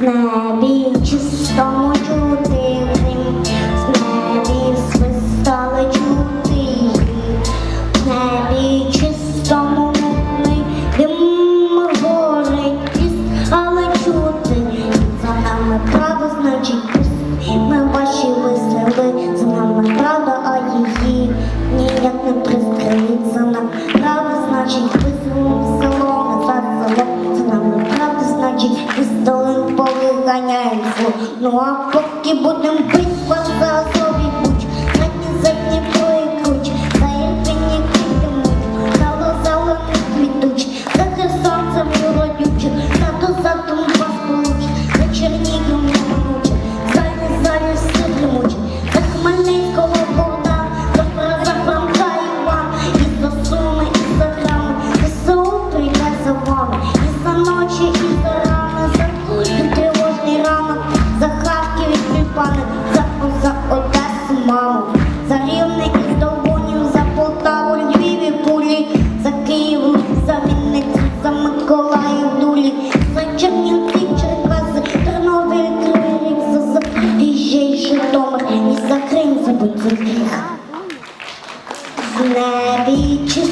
небі чистому ганяємо. Ну а поки будемо бить. забудь других. Зловічі